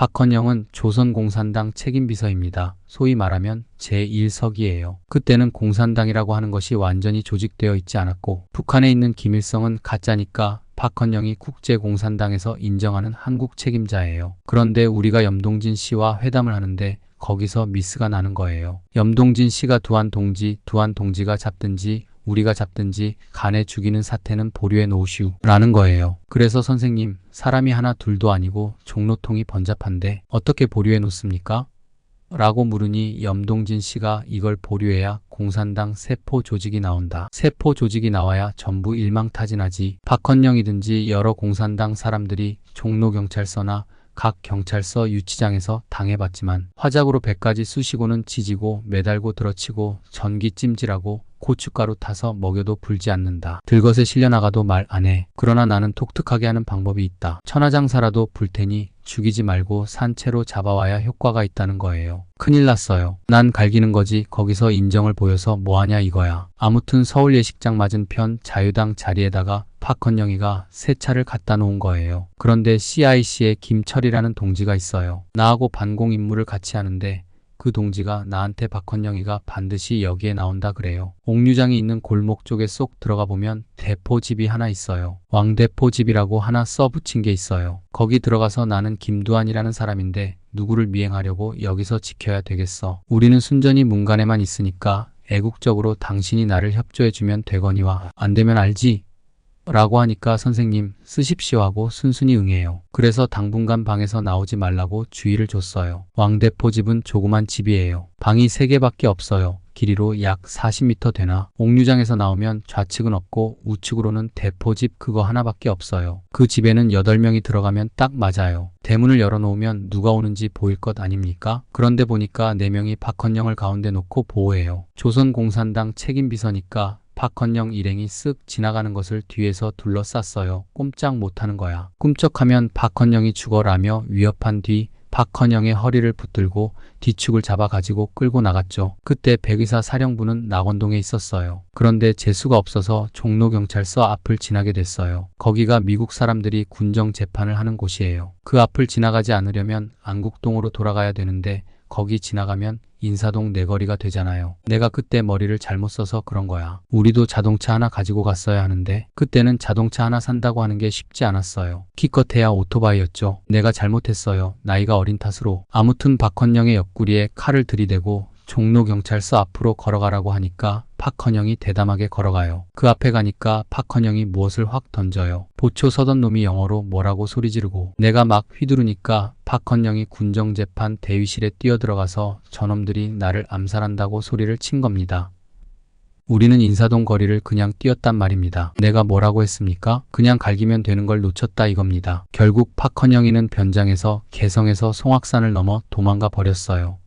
박헌영은 조선공산당 책임비서입니다. 소위 말하면 제1석이에요. 그때는 공산당이라고 하는 것이 완전히 조직되어 있지 않았고 북한에 있는 김일성은 가짜니까 박헌영이 국제공산당에서 인정하는 한국 책임자예요. 그런데 우리가 염동진 씨와 회담을 하는데 거기서 미스가 나는 거예요. 염동진 씨가 두한 동지, 두한 동지가 잡든지 우리가 잡든지 간에 죽이는 사태는 보류해 놓으시오 라는 거예요. 그래서 선생님, 사람이 하나 둘도 아니고 종로통이 번잡한데 어떻게 보류해 놓습니까? 라고 물으니 염동진 씨가 이걸 보류해야 공산당 세포 조직이 나온다. 세포 조직이 나와야 전부 일망타진하지. 박헌영이든지 여러 공산당 사람들이 종로경찰서나 각 경찰서 유치장에서 당해봤지만 화작으로 배까지 쑤시고는 지지고 매달고 들어치고 전기 찜질하고 고춧가루 타서 먹여도 불지 않는다. 들것에 실려나가도 말 안 해. 그러나 나는 독특하게 하는 방법이 있다. 천하장사라도 불 테니 죽이지 말고 산채로 잡아와야 효과가 있다는 거예요. 큰일 났어요. 난 갈기는 거지 거기서 인정을 보여서 뭐하냐 이거야. 아무튼 서울 예식장 맞은편 자유당 자리에다가 박헌영이가 새 차를 갖다 놓은 거예요. 그런데 CIC에 김철이라는 동지가 있어요. 나하고 반공 임무를 같이 하는데 그 동지가 나한테 박헌영이가 반드시 여기에 나온다 그래요. 옥류장이 있는 골목 쪽에 쏙 들어가 보면 대포집이 하나 있어요. 왕대포집이라고 하나 써붙인 게 있어요. 거기 들어가서 나는 김두한이라는 사람인데 누구를 미행하려고 여기서 지켜야 되겠어. 우리는 순전히 문간에만 있으니까 애국적으로 당신이 나를 협조해주면 되거니와 안 되면 알지? 라고 하니까 선생님 쓰십시오 하고 순순히 응해요. 그래서 당분간 방에서 나오지 말라고 주의를 줬어요. 왕대포 집은 조그만 집이에요. 방이 3개밖에 없어요. 길이로 약 40m 되나 옥류장에서 나오면 좌측은 없고 우측으로는 대포집 그거 하나밖에 없어요. 그 집에는 8명이 들어가면 딱 맞아요. 대문을 열어놓으면 누가 오는지 보일 것 아닙니까? 그런데 보니까 4명이 박헌영을 가운데 놓고 보호해요. 조선공산당 책임비서니까 박헌영 일행이 쓱 지나가는 것을 뒤에서 둘러쌌어요. 꼼짝 못하는 거야. 꿈쩍하면 박헌영이 죽어라며 위협한 뒤 박헌영의 허리를 붙들고 뒤축을 잡아 가지고 끌고 나갔죠. 그때 백의사 사령부는 낙원동에 있었어요. 그런데 재수가 없어서 종로경찰서 앞을 지나게 됐어요. 거기가 미국 사람들이 군정 재판을 하는 곳이에요. 그 앞을 지나가지 않으려면 안국동으로 돌아가야 되는데 거기 지나가면 인사동 내거리가 되잖아요. 내가 그때 머리를 잘못 써서 그런 거야. 우리도 자동차 하나 가지고 갔어야 하는데 그때는 자동차 하나 산다고 하는 게 쉽지 않았어요. 키껏해야 오토바이였죠. 내가 잘못했어요. 나이가 어린 탓으로. 아무튼 박헌영의 옆구리에 칼을 들이대고 종로경찰서 앞으로 걸어가라고 하니까 박헌영이 대담하게 걸어가요. 그 앞에 가니까 박헌영이 무엇을 확 던져요. 보초 서던 놈이 영어로 뭐라고 소리 지르고 내가 막 휘두르니까 박헌영이 군정재판 대위실에 뛰어들어가서 저놈들이 나를 암살한다고 소리를 친 겁니다. 우리는 인사동 거리를 그냥 뛰었단 말입니다. 내가 뭐라고 했습니까? 그냥 갈기면 되는 걸 놓쳤다 이겁니다. 결국 박헌영이는 변장에서 개성에서 송악산을 넘어 도망가 버렸어요.